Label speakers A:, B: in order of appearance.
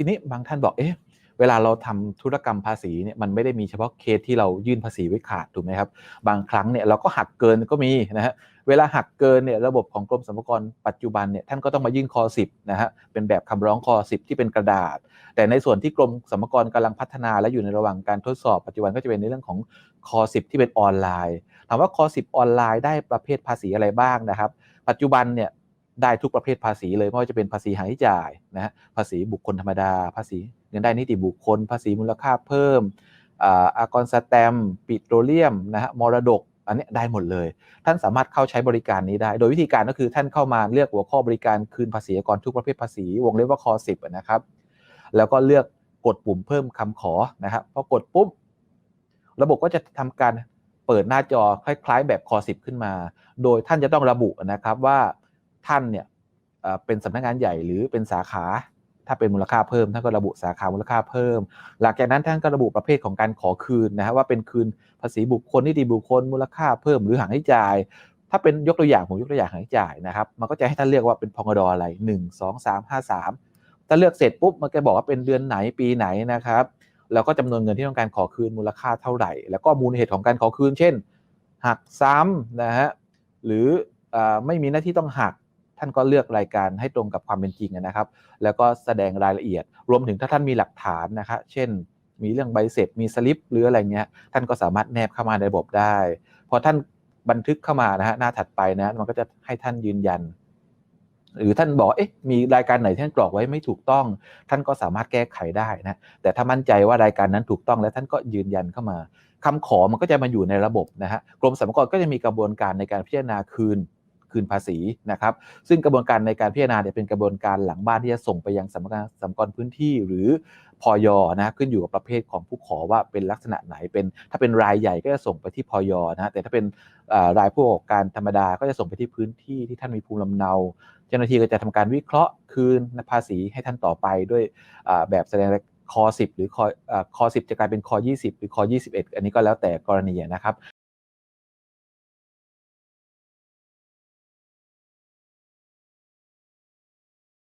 A: ทีนี้บางท่านบอกเอ๊ะเวลาเราทำธุรกรรมภาษีเนี่ยมันไม่ได้มีเฉพาะเคสที่เรายื่นภาษีไว้ขาดถูกไหมครับ บางครั้งเนี่ยเราก็หักเกินก็มีนะฮะเวลาหักเกินเนี่ยระบบของกรมสรรพากรปัจจุบันเนี่ยท่านก็ต้องมายื่นคอ10นะฮะเป็นแบบคำร้องคอ10ที่เป็นกระดาษ แต่ในส่วนที่กรมสรรพากรกำลังพัฒนาและอยู่ในระหว่างการทดสอบปัจจุบันก็จะเป็นในเรื่องของคอ10ที่เป็นออนไลน์ถามว่าคอ10ออนไลน์ได้ประเภทภาษีอะไรบ้างนะครับ ปัจจุบันเนี่ย ได้ทุกประเภทภาษีเลยไม่ว่าจะเป็นภาษีหาใช้จ่ายนะฮะภาษีบุคคลธรรมดา ภาษีเงินได้นิติบุคคล ภาษีมูลค่าเพิ่มอ่าอากรสแตมปิโตรเลียมนะฮะมรดกอันนี้ได้หมดเลย ท่านสามารถเข้าใช้บริการนี้ได้ โดยวิธีการก็คือท่านเข้ามาเลือกหัวข้อบริการคืนภาษีกรทุกประเภทภาษี วงเล็บว่าคอ10อะนะครับ แล้วก็เลือกกดปุ่มเพิ่มคำขอนะครับพอกดปุ๊บระบบก็จะทำการเปิดหน้าจอคล้าย ๆ แบบคอ10ขึ้นมา โดยท่านจะต้องระบุนะครับว่า ท่านเนี่ยเป็นสำนักงานใหญ่หรือเป็นสาขา ถ้าเป็นมูลค่าเพิ่มท่านก็ระบุสาขามูลค่าเพิ่ม หลังจากนั้นท่านก็ระบุประเภทของการขอคืนนะฮะว่าเป็นคืนภาษีบุคคลนิติบุคคลมูลค่าเพิ่มหรือหักให้จ่าย ถ้าเป็นยกตัวอย่างผมยกตัวอย่างหักให้จ่ายนะครับมันก็จะให้ท่านเลือกว่าเป็นพงดอะไร 1 2 3 5 3ถ้าเลือกเสร็จปุ๊บมันก็บอกว่าเป็นเดือนไหนปีไหนนะครับแล้วก็จำนวนเงินที่ต้องการขอคืนมูลค่าเท่าไหร่ แล้วก็มูลเหตุของการขอคืน เช่น หักซ้ำนะฮะหรืออไม่มีหน้าที่ต้องหัก ท่านก็เลือกรายการให้ตรงกับความเป็นจริงนะครับ แล้วก็แสดงรายละเอียด รวมถึงถ้าท่านมีหลักฐานนะครับเช่น มีเรื่องใบเสร็จมีสลิปหรืออะไรเงี้ยท่านก็สามารถแนบเข้ามาในระบบได้พอท่านบันทึกเข้ามานะฮะหน้าถัดไปนะมันก็จะให้ท่านยืนยัน หรือท่านบอกเอ๊ะมีรายการไหนที่ท่านกรอกไว้ไม่ถูกต้อง ท่านก็สามารถแก้ไขได้นะแต่ถ้ามั่นใจว่ารายการนั้นถูกต้องแล้วท่านก็ยืนยันเข้ามาคำขอมันก็จะมาอยู่ในระบบนะฮะกรมสรรพากรก็จะมีกระบวนการในการพิจารณาคืน คืนภาษีนะครับ ซึ่งกระบวนการในการพิจารณาเนี่ยเป็นกระบวนการหลังบ้านที่จะส่งไปยังสำนักงานสรรพากรพื้นที่หรือพอยนะขึ้นอยู่กับประเภทของผู้ขอว่าเป็นลักษณะไหนเป็น ถ้าเป็นรายใหญ่ก็จะส่งไปที่พอยนะแต่ถ้าเป็นรายผู้ประกอบการธรรมดาก็จะส่งไปที่พื้นที่ที่ท่านมีภูมิลำเนา เจ้าหน้าที่ก็จะทำการวิเคราะห์คืนภาษีให้ท่านต่อไปด้วยแบบแสดงคอ10 หรือคอคอ10 จะกลายเป็นคอ20 หรือคอ21 อันนี้ก็แล้วแต่กรณีนะครับ